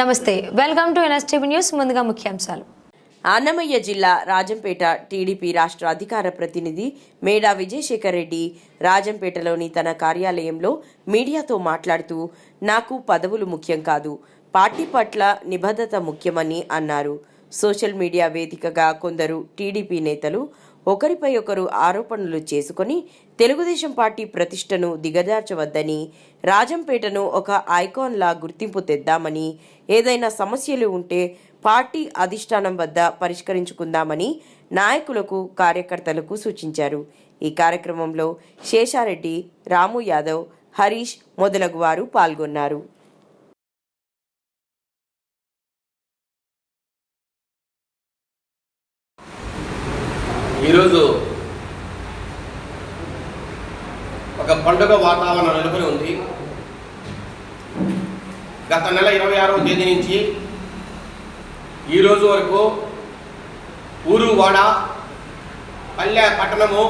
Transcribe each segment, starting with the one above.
నమస్తే welcome to NSTV news. ముందుగా ముఖ్యాంశాలు. అన్నమయ్య జిల్లా రాజంపేట టీడీపీ రాష్ట్ర అధికార ప్రతినిధి మేడా విజయశేఖర్ రెడ్డి రాజంపేటలోని తన కార్యాలయంలో మీడియాతో మాట్లాడుతూ నాకు పదవులు ముఖ్యం కాదు పార్టీ పట్ల నిబద్ధత ముఖ్యమని అన్నారు. సోషల్ మీడియా వేదికగా కొందరు టీడీపీ నేతలు ఒకరిపై ఒకరు ఆరోపణలు చేసుకొని తెలుగుదేశం పార్టీ ప్రతిష్టను దిగజార్చవద్దని రాజంపేటను ఒక ఐకాన్లా గుర్తింపు తెద్దామని ఏదైనా సమస్యలు ఉంటే పార్టీ అధిష్టానం వద్ద పరిష్కరించుకుందామని నాయకులకు కార్యకర్తలకు సూచించారు. ఈ కార్యక్రమంలో శేషారెడ్డి రాము యాదవ్ హరీష్ మొదలగు వారు పాల్గొన్నారు. ఈరోజు ఒక పండుగ వాతావరణం నెలకొని ఉంది. గత నెల ఇరవై ఆరవ తేదీ నుంచి ఈ రోజు వరకు ఊరు వాడ పల్లె పట్టణము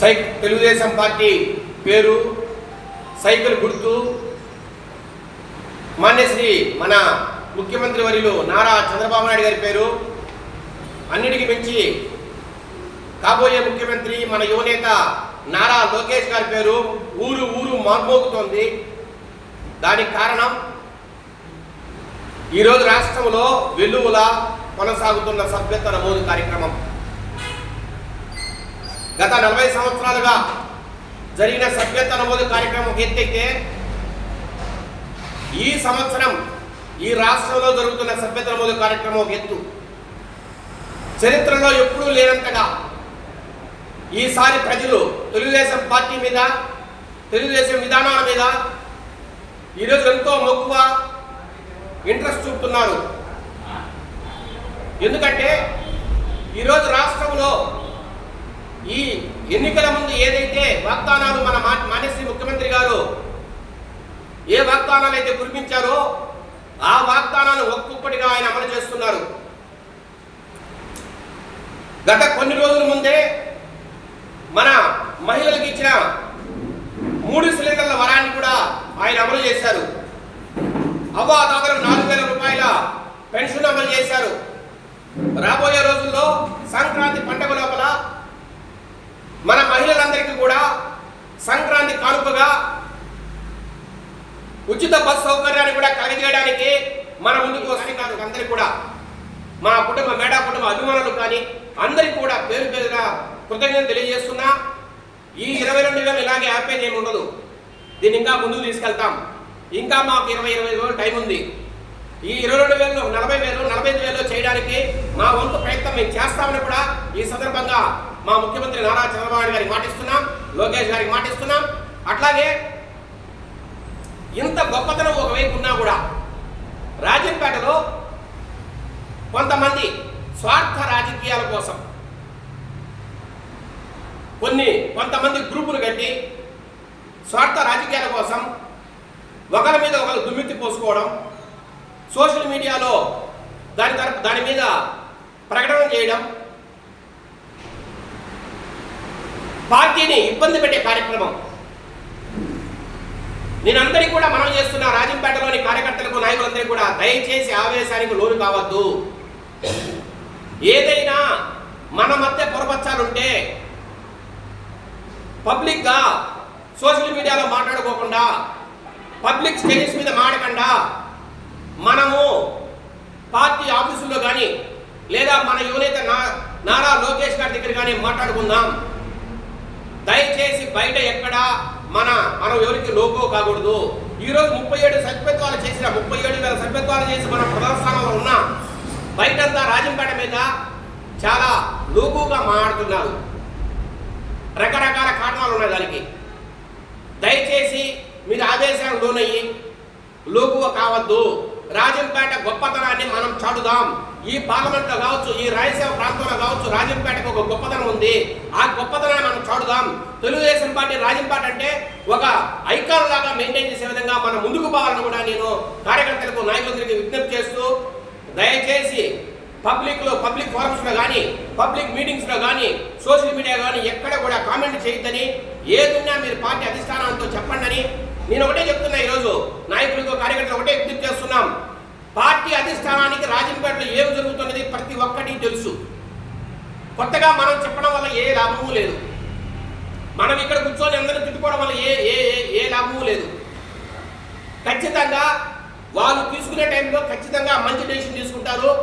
సై తెలుగుదేశం పార్టీ పేరు సైకిల్ గుర్తు మాన్యశ్రీ మన ముఖ్యమంత్రి వర్యులు నారా చంద్రబాబు నాయుడు గారి పేరు అన్నిటికీ మించి కాబోయే ముఖ్యమంత్రి మన యువనేత నారా లోకేష్ గారి పేరు ఊరు ఊరు మార్మోగుతోంది. దానికి కారణం ఈరోజు రాష్ట్రంలో వెలుగుల కొనసాగుతున్న సభ్యత్వ నమోదు కార్యక్రమం. గత నలభై సంవత్సరాలుగా జరిగిన సభ్యత్వ నమోదు కార్యక్రమం ఎత్తైతే ఈ సంవత్సరం ఈ రాష్ట్రంలో జరుగుతున్న సభ్యత్వ నమోదు కార్యక్రమం ఎత్తు చరిత్రలో ఎప్పుడూ లేనంతగా ఈసారి ప్రజలు తెలుగుదేశం పార్టీ మీద తెలుగుదేశం విధానాల మీద ఈరోజు ఎంతో మక్కువ ఇంట్రెస్ట్ చూపుతున్నారు. ఎందుకంటే ఈరోజు రాష్ట్రంలో ఈ ఎన్నికల ముందు ఏదైతే వాగ్దానాలు మన మా- ముఖ్యమంత్రి గారు ఏ వాగ్దానాలు అయితే కురిపించారో ఆ వాగ్దానాలు ఒక్కొక్కటిగా ఆయన అమలు చేస్తున్నారు. గత కొన్ని రోజుల ముందే మన మహిళలకు ఇచ్చిన మూడు సిలిండర్ల వరాన్ని కూడా ఆయన అమలు చేశారు. అవ్వా దాదాపు నాలుగు వేల రూపాయల పెన్షన్ అమలు చేశారు. రాబోయే రోజుల్లో సంక్రాంతి పండుగ లోపల మన మహిళలందరికీ కూడా సంక్రాంతి కానుకగా ఉచిత బస్ సౌకర్యాన్ని కూడా కలిగేయడానికి మన ముందుకు వస్తున్నారు అందరికీ కూడా. మా కుటుంబ మేడా కుటుంబ అభిమానులు కానీ అందరికీ కూడా పేరు పేరున కృతజ్ఞత తెలియజేస్తున్నా. ఈ ఇరవై రెండు వేలు ఇలాగే హ్యాపీ ఏమి ఉండదు. దీన్ని ఇంకా ముందుకు తీసుకెళ్తాం. ఇంకా మాకు ఇరవై ఇరవై రోజులు టైం ఉంది. ఈ ఇరవై రెండు వేలు నలభై వేలు నలభై ఐదు వేలు చేయడానికి మా వంతు ప్రయత్నం మేము చేస్తామని కూడా ఈ సందర్భంగా మా ముఖ్యమంత్రి నారా చంద్రబాబు గారికి మాటిస్తున్నాం. లోకేష్ గారికి మాటిస్తున్నాం. అట్లాగే ఇంత గొప్పతనం ఒకవైపు ఉన్నా కూడా రాజంపేటలో కొంతమంది స్వార్థ కోసం. కొన్ని కొంతమంది గ్రూపులు కట్టి స్వార్థ రాజకీయాల కోసం ఒకరి మీద ఒకరు దుమ్మెత్తి పోసుకోవడం సోషల్ మీడియాలో దాని తరపు దాని మీద ప్రకటన చేయడం పార్టీని ఇబ్బంది పెట్టే కార్యక్రమం. నేనందరికీ కూడా మనం చేస్తున్న రాజంపేటలోని కార్యకర్తలకు నాయకులందరికీ కూడా దయచేసి ఆవేశానికి లోను కావద్దు. ఏదైనా మన మధ్య పొరపచ్చాలుంటే పబ్లిక్గా సోషల్ మీడియాలో మాట్లాడుకోకుండా పబ్లిక్ స్టేజెస్ మీద మాడకుండా మనము పార్టీ ఆఫీసుల్లో కానీ లేదా మన యువనేత నా నారా లోకేష్ గారి దగ్గర కానీ మాట్లాడుకుందాం. దయచేసి బయట ఎక్కడా మన మనం ఎవరికి లోకో కాకూడదు. ఈరోజు ముప్పై ఏడు సభ్యత్వాలు చేసిన ముప్పై ఏడు వేల సభ్యత్వాలు చేసి మన ప్రధాన స్థానంలో ఉన్నాం బయటంతా రాజంపేట మీద చాలా లోగుగా మాట్లాడుతున్నారు. రకరకాల కారణాలు ఉన్నాయి దానికి. దయచేసి మీరు ఆదేశాలు లోనయ్యి లోకువ కావద్దు. రాజంపేట గొప్పతనాన్ని మనం చాటుదాం. ఈ పార్లమెంట్లో కావచ్చు ఈ రాయలసీమ ప్రాంతంలో కావచ్చు రాజంపేటకు ఒక గొప్పతనం ఉంది. ఆ గొప్పతనాన్ని మనం చాటుదాం. తెలుగుదేశం పార్టీ రాజంపేట అంటే ఒక ఐకాన్ లాగా మెయింటైన్ చేసే విధంగా మనం ముందుకు పోవాలని కూడా నేను కార్యకర్తలకు నాయకులందరికీ విజ్ఞప్తి చేస్తూ దయచేసి పబ్లిక్లో పబ్లిక్ ఫోరమ్స్లో కానీ పబ్లిక్ మీటింగ్స్లో కానీ సోషల్ మీడియా కానీ ఎక్కడ కూడా కామెంట్ చేయొద్దని ఏదున్నా మీరు పార్టీ అధిష్టానంతో చెప్పండి అని నేను ఒకటే చెప్తున్నా ఈరోజు. నాయకులకు కార్యకర్తలు ఒకటే పూర్తి చేస్తున్నాం. పార్టీ అధిష్టానానికి రాజంపేటలో ఏం జరుగుతున్నది ప్రతి ఒక్కటి తెలుసు. కొత్తగా మనం చెప్పడం వల్ల ఏ లాభము లేదు. మనం ఇక్కడ కూర్చొని అందరూ తిట్టుకోవడం వల్ల ఏ ఏ ఏ- ఏ లాభము లేదు. ఖచ్చితంగా వాళ్ళు తీసుకునే టైంలో ఖచ్చితంగా మంచి డెసిషన్ తీసుకుంటారు.